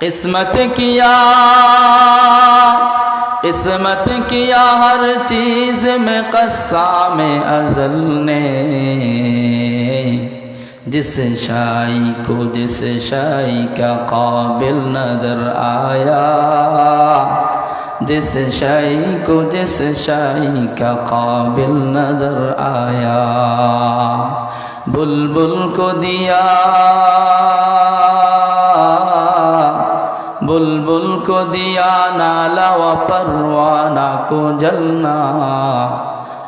किस्मत किया किस्मत किया हर चीज़ में कस्सा में अजल ने। जिस शाही को जिस शाही का काबिल नज़र आया, जिस शाही को जिस शाही का काबिल नज़र आया। बुलबुल को दिया کو دیا نالا و پروانا کو جلنا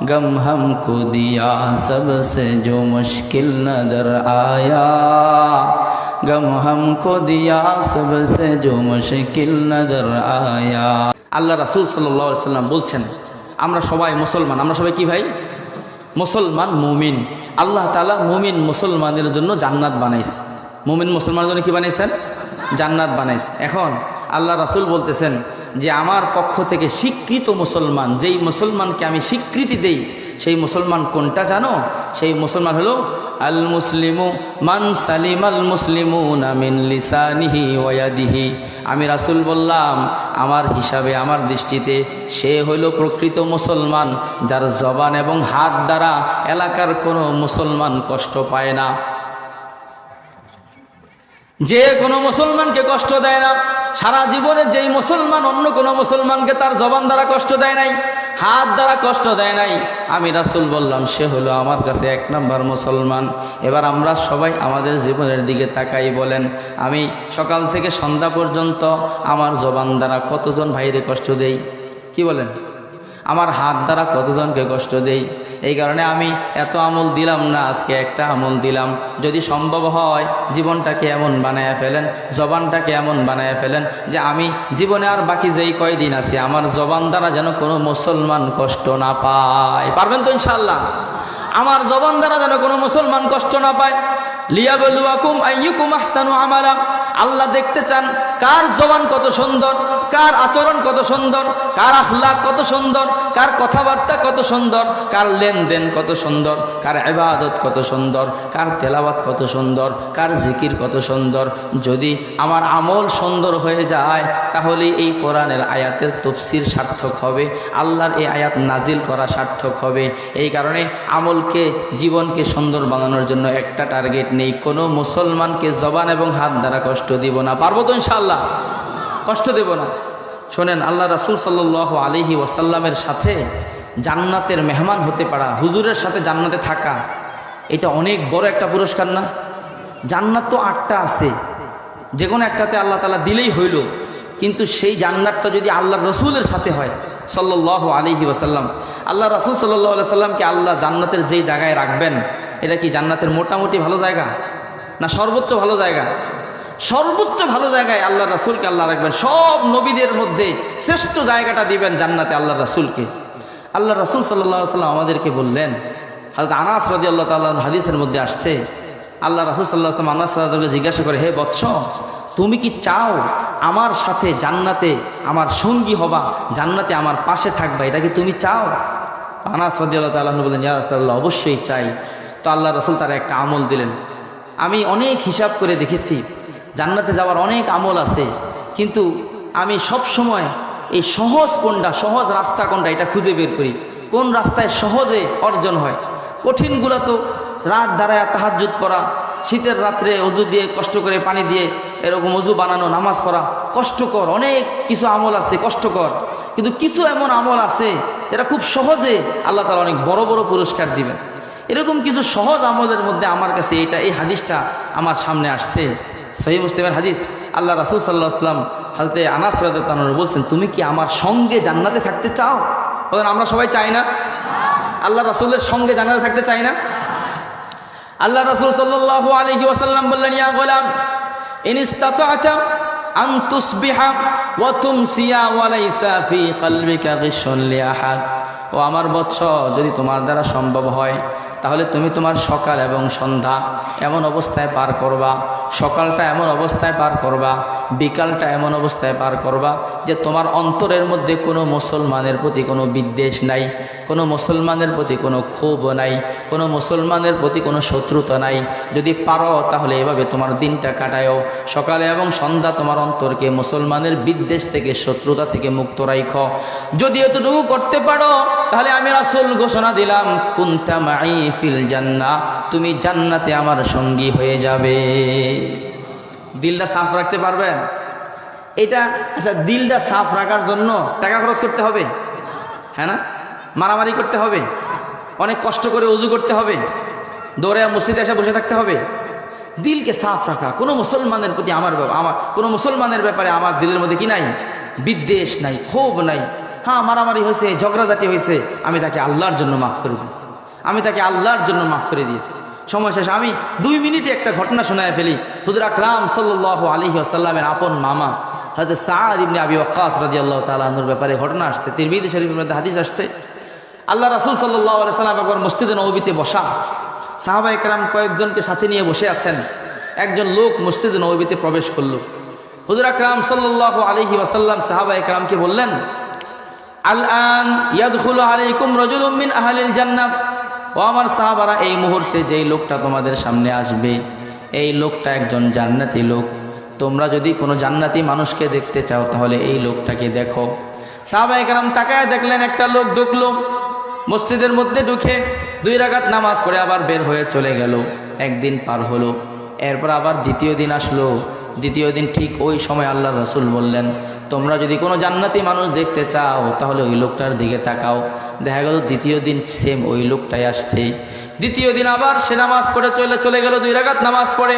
غم ہم کو دیا سب سے جو مشکل نظر آیا غم ہم کو دیا سب سے جو مشکل نظر آیا আল্লাহ রাসুল সাল্লা সাল্লাম বলছেন, আমরা সবাই মুসলমান। আমরা সবাই কি ভাই? মুসলমান, মুমিন। আল্লাহ তালা মুমিন মুসলমানদের জন্য জান্নাত বানাইছে। মুমিন মুসলমানের জন্য কি বানাইছেন? জান্নাত বানাইছে। এখন আল্লাহ রাসুল বলতেছেন যে আমার পক্ষ থেকে স্বীকৃত মুসলমান, যেই মুসলমানকে আমি স্বীকৃতি দেই, সেই মুসলমান কোনটা জানো? সেই মুসলমান হলো আল মুসলিমু মান সালিম আল মুসলিমু ওয়াদিহি আমি রাসুল বললাম, আমার হিসাবে, আমার দৃষ্টিতে সে হইল প্রকৃত মুসলমান, যার জবান এবং হাত দ্বারা এলাকার কোনো মুসলমান কষ্ট পায় না। যে কোনো মুসলমানকে কষ্ট দেয় না। সারা জীবনে যেই মুসলমান, অন্য কোনো মুসলমানকে তার জবান দ্বারা কষ্ট দেয় নাই, হাত দ্বারা কষ্ট দেয় নাই। আমি রাসুল বললাম, সে হলো আমার কাছে এক নম্বর মুসলমান। এবার আমরা সবাই আমাদের জীবনের দিকে তাকাই, বলেন, আমি সকাল থেকে সন্ধ্যা পর্যন্ত আমার জবান দ্বারা কতজন ভাইরে কষ্ট দেই? কি বলেন? আমার হাত দ্বারা কতজনকে কষ্ট দেই? এই কারণে আমি এত আমল দিলাম না, আজকে একটা আমল দিলাম। যদি সম্ভব হয়, জীবনটাকে এমন বানায় ফেলেন, জবানটাকে এমন বানায় ফেলেন যে আমি জীবনে আর বাকি যেই কয়দিন আছে, আমার জবান দ্বারা যেন কোনো মুসলমান কষ্ট না পায়। পারবেন তো ইনশাল্লাহ আমার জবান দ্বারা যেন কোনো মুসলমান কষ্ট না পায়। লিয়াবলুয়াকুম আইয়ুকুম আহসানু আমালা। আল্লাহ দেখতে চান কার জবান কত সুন্দর, কার আচরণ কত সুন্দর, কার আখলাক কত সুন্দর, কার কথাবার্তা কত সুন্দর, কার লেনদেন কত সুন্দর, কার এবাদত কত সুন্দর, কার তেলাওয়াত কত সুন্দর, কার জিকির কত সুন্দর। যদি আমার আমল সুন্দর হয়ে যায়, তাহলে এই কোরআনের আয়াতের তফসির সার্থক হবে, আল্লাহর এই আয়াত নাজিল করা সার্থক হবে। এই কারণে আমলকে, জীবনকে সুন্দর বানানোর জন্য একটা টার্গেট নেই। কোনো মুসলমানকে জবান এবং হাত দ্বারা কষ্ট দিব না। পারব তো ইনশাআল্লাহ। কষ্ট দেব না। শোনেন, আল্লাহ রাসুল সাল্লাহ আলিহি ওয়াসাল্লামের সাথে জান্নাতের মেহমান হতে পারা, হুজুরের সাথে জান্নাতে থাকা, এটা অনেক বড় একটা পুরস্কার না? জান্নাত তো আটটা আছে। যে কোনো একটাতে আল্লাহ তালা দিলেই হইল। কিন্তু সেই জান্নাতটা যদি আল্লাহ রসুলের সাথে হয় সাল্লাহ আলিহি ওয়াসাল্লাম, আল্লাহ রসুল সাল্লাহ সাল্লামকে আল্লাহ জান্নাতের যেই জায়গায় রাখবেন, এটা কি জান্নাতের মোটামুটি ভালো জায়গা? না সর্বোচ্চ ভালো জায়গা? সর্বোচ্চ ভালো জায়গায় আল্লাহ রাসুলকে আল্লাহ রাখবেন। সব নবীদের মধ্যে শ্রেষ্ঠ জায়গাটা দিবেন জান্নাতে আল্লাহ রাসুলকে। আল্লাহ রাসুল সাল্লাহ সাল্লাম আমাদেরকে বললেন হাজরত আনাস রাজি আল্লাহ তাল্লাহ হাদিসের মধ্যে আসছে, আল্লাহ রাসুল সাল্লাহ আসলাম আনাস রাজাকে জিজ্ঞাসা করে, হে বৎস, তুমি কি চাও আমার সাথে জান্নাতে আমার সঙ্গী হবা, জান্নাতে আমার পাশে থাকবা, এটা কি তুমি চাও? আনাস রাজি আল্লাহ তাল্লাহ বললেন, ইয়া রাসুল্লাহ অবশ্যই চাই। তো আল্লাহ রসুল তার একটা আমল দিলেন। আমি অনেক হিসাব করে দেখেছি জান্নাতে যাওয়ার অনেক আমল আছে, কিন্তু আমি সব সময় এই সহজ কোনটা, সহজ রাস্তা কোনটা এটা খুঁজে বের করি। কোন রাস্তায় সহজে অর্জন হয়? কঠিনগুলো তো রাত দাঁড়ায় তাহাজুত পড়া, শীতের রাত্রে অজু দিয়ে কষ্ট করে পানি দিয়ে এরকম অজু বানানো, নামাজ পড়া, কষ্টকর, অনেক কিছু আমল আছে, কষ্টকর। কিন্তু কিছু এমন আমল আছে যেটা খুব সহজে আল্লাহ তালা অনেক বড় বড় পুরস্কার দিবেন। এরকম কিছু সহজ আমলের মধ্যে আমার কাছে এটা, এই হাদিসটা আমার সামনে আসছে। সহি মুসলিমের হাদিস, আল্লাহ রাসুল সাল্লাহ আসলাম হাজতে আনাস রাজার বলছেন, তুমি কি আমার সঙ্গে জান্নাতে থাকতে চাও? বলেন, আমরা সবাই চাই না। আল্লাহ রাসুলের সঙ্গে জান্নাতে থাকতে চাই না। আল্লাহ রাসুল সাল্লাহ আলহি ওয়াসাল্লাম বললেন, ইয়া গোলাম ও আমার বৎস, যদি তোমার দ্বারা সম্ভব হয় তাহলে তুমি তোমার সকাল এবং সন্ধ্যা এমন অবস্থায় পার করবা, সকালটা এমন অবস্থায় পার করবা, বিকালটা এমন অবস্থায় পার করবা যে তোমার অন্তরের মধ্যে কোনো মুসলমানের প্রতি কোনো বিদ্বেষ নাই, কোনো মুসলমানের প্রতি কোনো ক্ষোভ নাই, কোনো মুসলমানের প্রতি কোনো শত্রুতা নাই। যদি পারো তাহলে এভাবে তোমার দিনটা কাটায়ও। সকালে এবং সন্ধ্যা তোমার অন্তরকে মুসলমানের বিদ্বেষ থেকে, শত্রুতা থেকে মুক্ত রাইখ। যদি এতটুকু করতে পারো, তাহলে আমি রাসুল ঘোষণা দিলাম, কুন্তা মাই ফিল জান্না তুমি জান্নাতে আমার সঙ্গী হয়ে যাবে। দিলটা সাফ রাখতে পারবেন? এটা আচ্ছা দিলটা সাফ রাখার জন্য টাকা খরচ করতে হবে হ্যাঁ না? মারামারি করতে হবে, অনেক কষ্ট করে উজু করতে হবে, দৌড়ে মসজিদে এসে বসে থাকতে হবে। দিলকে সাফ রাখা, কোনো মুসলমানের প্রতি আমার আমার, কোনো মুসলমানের ব্যাপারে আমার দিলের মধ্যে কি নাই? বিদ্বেষ নাই, ক্ষোভ নাই। হ্যাঁ মারামারি হয়েছে, ঝগড়াঝাটি হয়েছে, আমি তাকে আল্লাহর জন্য মাফ করে দিয়েছি। আমি তাকে আল্লাহর জন্য মাফ করে দিয়েছি। সময় শেষে আমি দুই মিনিটে একটা ঘটনা শোনায় ফেলি। হুজুর আকরাম সাল্লাহ আলহি আসাল্লামের আপন মামা হয়তো সাদ ইবনে আবি ওয়াক্কাস রাজি আল্লাহ তালাহুর ব্যাপারে ঘটনা আসছে। তিরমিদি শরীফের মধ্যে হাদিস আসছে, আল্লাহ রাসুল সাল্লাহ সাল্লাম একবার মসজিদে নবীতে বসা, সাহাবা একরাম কয়েকজনকে সাথে নিয়ে বসে আছেন। একজন লোক মসজিদে নবীতে প্রবেশ করল। হুজুর আকরাম সাল্লাহ আলহি ওয়াসাল্লাম সাহাবা একরামকে বললেন আল আন ইয়াদখুলু আলাইকুম রাজুলুম মিন আহলিল জান্নাহ। ও আমার সাহাবারা, এই মুহূর্তে যেই লোকটা তোমাদের সামনে আসবে, এই লোকটা একজন জান্নাতি লোক। তোমরা যদি কোনো জান্নাতি মানুষকে দেখতে চাও, তাহলে এই লোকটাকে দেখো। সাহাবা একরাম তাকায় দেখলেন, একটা লোক ঢুকলো, মসজিদের মধ্যে ঢুকে দুই রাগাত নামাজ পড়ে আবার বের হয়ে চলে গেল। একদিন পার হলো, এরপর আবার দ্বিতীয় দিন আসলো। দ্বিতীয় দিন ঠিক ওই সময় আল্লাহ রসুল বললেন, তোমরা যদি কোনো জান্নাতি মানুষ দেখতে চাও, তাহলে ওই লোকটার দিকে তাকাও। দেখা গেল দ্বিতীয় দিন সেম ওই লোকটাই আসছে। দ্বিতীয় দিন আবার সে নামাজ পড়ে চলে চলে গেল দুই রাগাত নামাজ পড়ে।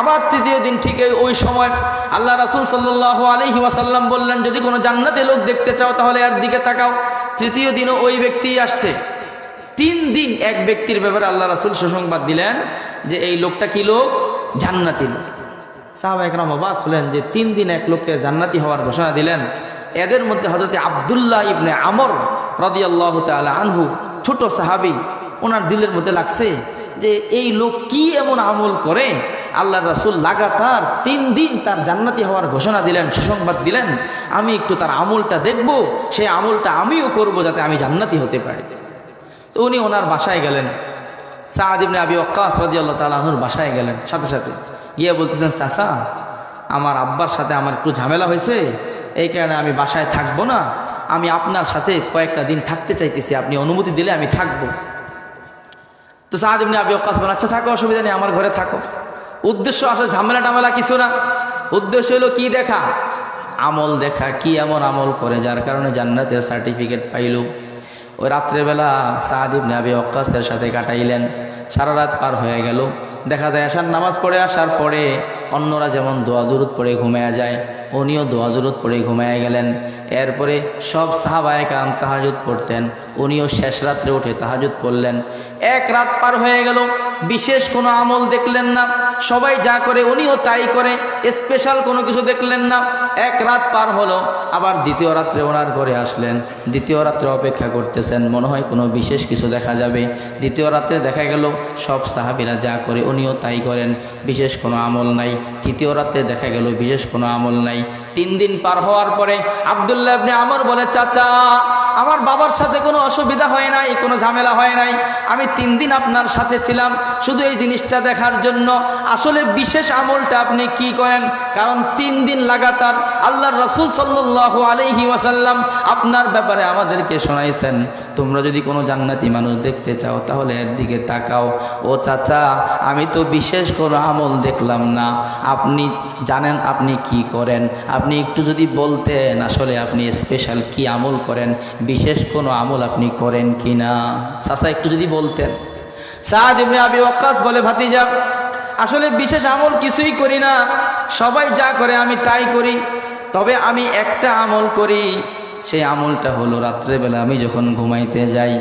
আবার তৃতীয় দিন ঠিক ওই সময় আল্লাহ রাসুল সাল্লাহ আলহি ওয়াসাল্লাম বললেন, যদি কোনো জান্নাতি লোক দেখতে চাও, তাহলে এর দিকে তাকাও। তৃতীয় দিনও ওই ব্যক্তিই আসছে। তিন দিন এক ব্যক্তির ব্যাপারে আল্লাহ রাসুল সুসংবাদ দিলেন যে, এই লোকটা কি লোক? জান্নাতি লোক। সাহাবা একরাম অবাক হলেন যে তিন দিন এক লোককে জান্নাতি হওয়ার ঘোষণা দিলেন। এদের মধ্যে হজরত আবদুল্লাহ ইবনে আমর রদিয়াল্লাহ তালা আনহু, ছোট সাহাবি, ওনার দিলের মধ্যে লাগছে যে এই লোক কি এমন আমল করে? আল্লাহ রাসুল লাগাতার তিন দিন তার জান্নাতি হওয়ার ঘোষণা দিলেন, সুসংবাদ দিলেন, আমি একটু তার আমলটা দেখব, সেই আমলটা আমিও করব যাতে আমি জান্নাতি হতে পারি। তো উনি ওনার বাসায় গেলেন। সাহাদিবনে আবি ওক্কাস রাদিয়াল্লাহু তাআলা আনহুর বাসায় গেলেন সাথে সাথে। গিয়ে বলতেছেন, চাচা, আমার আব্বার সাথে আমার একটু ঝামেলা হয়েছে, এই কারণে আমি বাসায় থাকব না। আমি আপনার সাথে কয়েকটা দিন থাকতে চাইতেছি, আপনি অনুমতি দিলে আমি থাকব। তো সাহাদ ইবনে আবি ওক্কাস বলেন আচ্ছা থাকো, অসুবিধা নেই, আমার ঘরে থাকো। উদ্দেশ্য আসলে ঝামেলা টামেলা কিছু না। উদ্দেশ্য হলো কি দেখা? আমল দেখা, কি এমন আমল করে যার কারণে জান্নাতের সার্টিফিকেট পাইল। ওই রাত্রেবেলা সাহাদ ইবনে আবি ওক্কাসের সাথে কাটাইলেন, সারা রাত পার হয়ে গেল। দেখা যায় আসার নামাজ পড়ে আসার পরে অন্যরা যেমন দোয়া দুরুদ পড়ে ঘুমায়া যায়, উনিও দোয়া দুরুদ পড়ে ঘুমায়া গেলেন। এরপরে সব সাহাবায় কাম তাহাজুদ পড়তেন, উনিও শেষ রাত্রে উঠে তাহাজুদ পড়লেন। এক রাত পার হয়ে গেল, বিশেষ কোনো আমল দেখলেন না, সবাই যা করে উনিও তাই করে স্পেশাল কোনো কিছু দেখলেন না। এক রাত পার হলো, আবার দ্বিতীয় রাত্রে ওনার ঘরে আসলেন। দ্বিতীয় রাত্রে অপেক্ষা করতেছেন, মনে হয় কোনো বিশেষ কিছু দেখা যাবে। দ্বিতীয় রাত্রে দেখা গেল, সব সাহাবিরা যা করে উনিও তাই করেন, বিশেষ কোনো আমল নাই। তৃতীয় রাতে দেখা গেল বিশেষ কোনো আমল নাই। তিন দিন পার হওয়ার পরে আবদুল্লাহ আপনি আমর বলে, চাচা আমার বাবার সাথে কোনো অসুবিধা হয় নাই, কোনো ঝামেলা হয় নাই। আমি তিন দিন আপনার সাথে ছিলাম, শুধু এই জিনিসটা দেখার জন্য। আসলে বিশেষ আমলটা আপনি কি করেন? কারণ তিন দিন লাগাতার আল্লাহ রসুল সাল্লাহ আলহি ওয়াসাল্লাম আপনার ব্যাপারে আমাদেরকে শোনাইছেন। তোমরা যদি কোনো জান্নাতি মানুষ দেখতে চাও, তাহলে এর দিকে তাকাও। ও চাচা, আমি তো বিশেষ কোনো আমল দেখলাম না। আপনি জানেন আপনি কি করেন? আপনি একটু যদি বলতেন, আসলে আপনি স্পেশাল কি আমল করেন? বিশেষ কোনো আমল আপনি করেন কি না চাষা একটু যদি বলতেন। সাদ ইবনে আবি ওয়াক্কাস বলে, ভাতিজা, আসলে বিশেষ আমল কিছুই করি না। সবাই যা করে আমি তাই করি। তবে আমি একটা আমল করি। সেই আমলটা হলো রাত্রেবেলা আমি যখন ঘুমাইতে যাই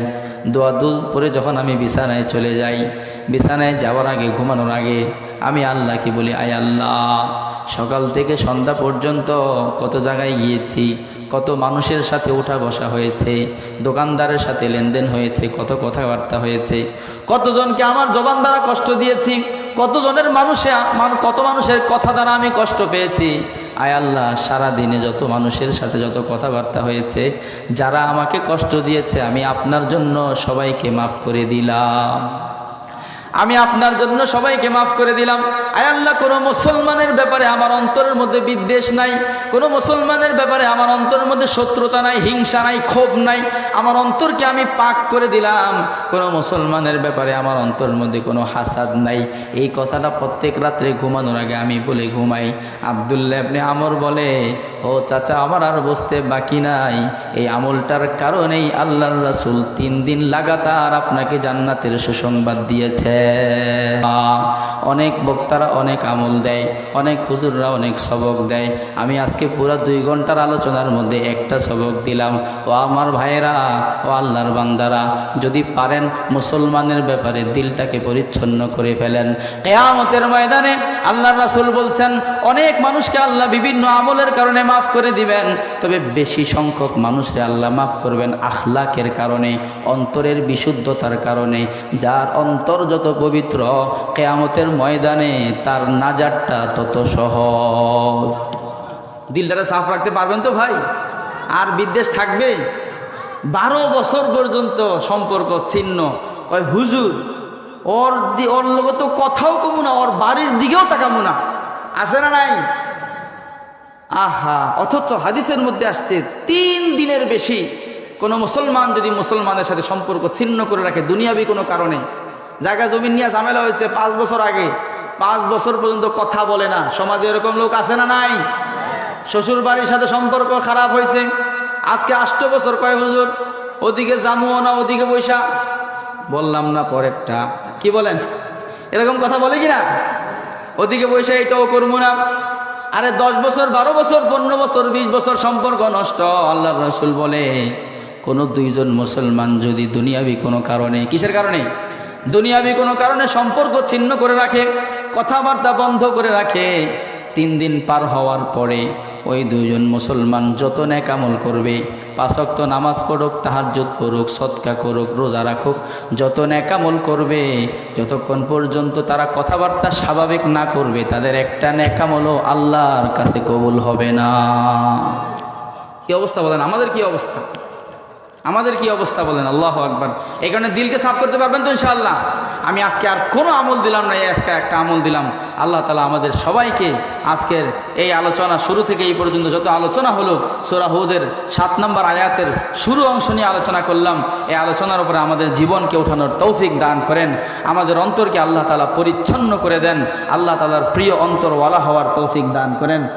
দোয়া দুধ পরে যখন আমি বিছানায় চলে যাই, বিছানায় যাওয়ার আগে, ঘুমানোর আগে আমি আল্লাহকে বলি, আয় আল্লাহ, সকাল থেকে সন্ধ্যা পর্যন্ত কত জায়গায় গিয়েছি, কত মানুষের সাথে ওঠা বসা হয়েছে, দোকানদারের সাথে লেনদেন হয়েছে, কত কথাবার্তা হয়েছে, কতজনকে আমার জবান দ্বারা কষ্ট দিয়েছি, কতজনের মানুষে, মান- কত মানুষের কথা দ্বারা আমি কষ্ট পেয়েছি আয় আল্লাহ, সারা দিনে যত মানুষের সাথে যত কথাবার্তা হয়েছে, যারা আমাকে কষ্ট দিয়েছে, আমি আপনার জন্য সবাইকে মাফ করে দিলাম। আমি আপনার জন্য সবাইকে মাফ করে দিলাম। আয় আল্লাহ, কোনো মুসলমানের ব্যাপারে আমার অন্তরের মধ্যে বিদ্বেষ নাই। কোনো মুসলমানের ব্যাপারে আমার অন্তরের মধ্যে শত্রুতা নাই, হিংসা নাই, ক্ষোভ নাই। আমার অন্তরকে আমি পাক করে দিলাম। কোনো মুসলমানের ব্যাপারে আমার অন্তরের মধ্যে কোনো হাসাদ নাই। এই কথাটা প্রত্যেক রাত্রে ঘুমানোর আগে আমি বলে ঘুমাই। আবদুল্লাহ আপনি আমর বলে, ও চাচা, আমার আর বসতে বাকি নাই। এই আমলটার কারণেই আল্লাহর রাসূল তিন দিন লাগাতার আপনাকে জান্নাতের সুসংবাদ দিয়েছে। অনেক বক্তারা অনেক আমল দেয়, অনেক হুজুররা অনেক সবক দেয়। আমি আজকে পুরো দুই ঘণ্টার আলোচনার মধ্যে একটা সবক দিলাম। ও আমার ভাইয়েরা, ও আল্লাহর বান্দারা, যদি পারেন মুসলমানের ব্যাপারে দিলটাকে পরিচ্ছন্ন করে ফেলেন। কেয়ামতের ময়দানে আল্লাহর রাসুল বলছেন, অনেক মানুষকে আল্লাহ বিভিন্ন আমলের কারণে মাফ করে দিবেন। তবে বেশি সংখ্যক মানুষকে আল্লাহ মাফ করবেন আখলাকের কারণে, অন্তরের বিশুদ্ধতার কারণে। যার অন্তর যত পবিত্র কেয়ামতের ময়দানে তার নাজারটা তত সহজ। দিলটারে সাফ রাখতে পারবেন তো ভাই? আর বিদ্বেষ থাকবে? বারো বছর পর্যন্ত সম্পর্ক ছিন্ন। কয়, হুজুর, ওর ওর লোক তো কথাও কমু না, ওর বাড়ির দিকেও তাকাবো না। আছে না নাই? আহা, অথচ হাদিসের মধ্যে আসছে, তিন দিনের বেশি কোনো মুসলমান যদি মুসলমানের সাথে সম্পর্ক ছিন্ন করে রাখে, দুনিয়াবি কোনো কারণে। জায়গা জমিন নিয়ে ঝামেলা হয়েছে পাঁচ বছর আগে। পাঁচ বছর পর্যন্ত কথা বলে না। সমাজে এরকম লোক আছে না নাই? শ্বশুর বাড়ির সাথে সম্পর্ক খারাপ হয়েছে। আজকে আষ্ট বছর, কয় হুজুর? ওদিকে জামুও না ওদিকে বৈশা? বললাম না পরেরটা। কি বলেন? এরকম কথা বলে কি না? ওদিকে বৈশা, এটাও করব না। আরে দশ বছর, বারো বছর, পনেরো বছর, বিশ বছর সম্পর্ক নষ্ট। আল্লাহ রসুল বলে, কোনো দুইজন মুসলমান যদি দুনিয়াবি কোনো কারণে, কিসের কারণে? দুনিয়াবি কোনো কারণে সম্পর্ক ছিন্ন করে রাখে, কথাবার্তা বন্ধ করে রাখে। তিন দিন পার হওয়ার পরে ওই দুইজন মুসলমান যত নেকামল করবে পাঁচক্ত নামাজ পড়ুক, তাহাজ্জুদ পড়ুক সৎকা করুক, রোজা রাখুক, যত নেকামল করবে, যতক্ষণ পর্যন্ত তারা কথাবার্তা স্বাভাবিক না করবে, তাদের একটা নেকামলও আল্লাহর কাছে কবুল হবে না। কি অবস্থা বলেন? আমাদের কি অবস্থা? আমাদের কি অবস্থা বলেন? আল্লাহ আকবর। এই কারণে দিলকে সাফ করতে পারবেন তো ইনশাআল্লাহ? আমি আজকে আর কোনো আমল দিলাম না আজকে একটা আমল দিলাম। আল্লাহ তালা আমাদের সবাইকে আজকের এই আলোচনা শুরু থেকে এই পর্যন্ত যত আলোচনা হলো সোরাহুদের সাত নম্বর আয়াতের শুরু অংশ নিয়ে আলোচনা করলাম। এই আলোচনার উপরে আমাদের জীবনকে ওঠানোর তৌফিক দান করেন। আমাদের অন্তরকে আল্লাহ তালা পরিচ্ছন্ন করে দেন। আল্লাহ তালার প্রিয় অন্তরওয়ালা হওয়ার তৌফিক দান করেন।